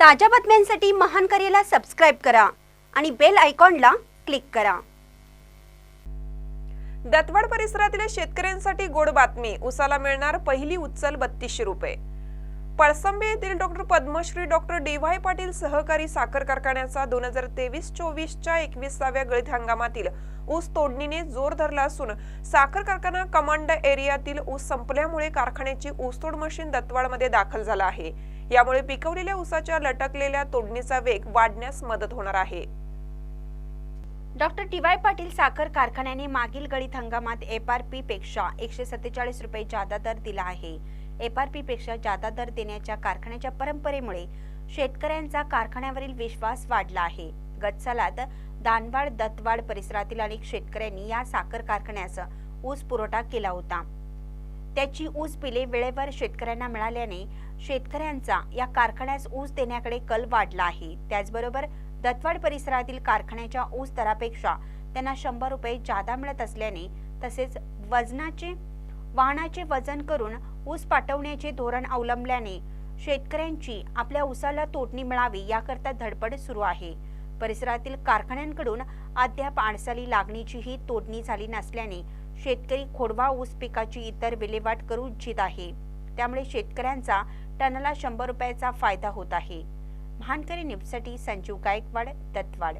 ताज्या बातम्यांसाठी महान करेला सबस्क्राईब करा आणि बेल आयकॉनला क्लिक करा. दत्तवाड परिसरातील शेतकऱ्यांसाठी गोड बातमी. उसाला मिळणार पहिली उचल बत्तीसशे रुपये. पळसंबे येथील doctor Padmashri doctor D Y Patil सहकारी साखर कारखान्याचा दोन हजार तेवीस चोवीसच्या एकविसाव्या गळीत हंगामातील ऊस तोडणीने जोर धरला असून साखर कारखाना कमांड एरियातील ऊस संपल्यामुळे कारखान्याची ऊसतोड मशीन दत्तवाडमध्ये दाखल झाला आहे. यामुळे पिकवलेल्या ऊसाच्या लटकलेल्या तोडणीचा वेग वाढण्यास मदत होणार आहे. डॉक्टर टी वाय पाटील साखर कारखान्याने मागील गळीत हंगामात एफ आर पी पेक्षा एकशे सत्तेचाळीस रुपये जादा दर दिला आहे. एफ आर पी पेक्षा जादा दर देण्याच्या कारखान्याच्या परंपरेमुळे शेतकऱ्यांचा कारखान्यावरील विश्वास वाढला आहे. गत सालात दानवाड दत्तवाड परिसरातील अनेक शेतकऱ्यांनी या साखर कारखान्यास ऊस पुरवठा केला होता. त्याची ऊस बिले वेळेवर शेतकऱ्यांना मिळाल्याने शेतकऱ्यांचा या कारखान्यास ऊस देण्याकडे कल वाढला आहे. त्याचबरोबर दत्तवाड परिसरातील कारखान्याच्या ऊस दरापेक्षा त्यांना शंभर रुपये जादा मिळत असल्याने तसेच वजनाचे वाहनाचे वजन करून ऊस पाठवण्याचे धोरण अवलंबल्याने शेतकऱ्यांची आपल्या ऊसाला तोडणी मिळावी याकरता धडपड सुरू आहे. परिसरातील कारखान्यांकडून अद्याप आडसाली लागणीचीही तोडणी झाली नसल्याने शेतकरी खोडवा ऊस पिकाची इतर विल्हेवाट करू इच्छित आहे. त्यामुळे शेतकऱ्यांचा टनाला शंभर रुपयाचा फायदा होत आहे. महानकरी न्यूजसाठी संजीव गायकवाड दत्तवाड.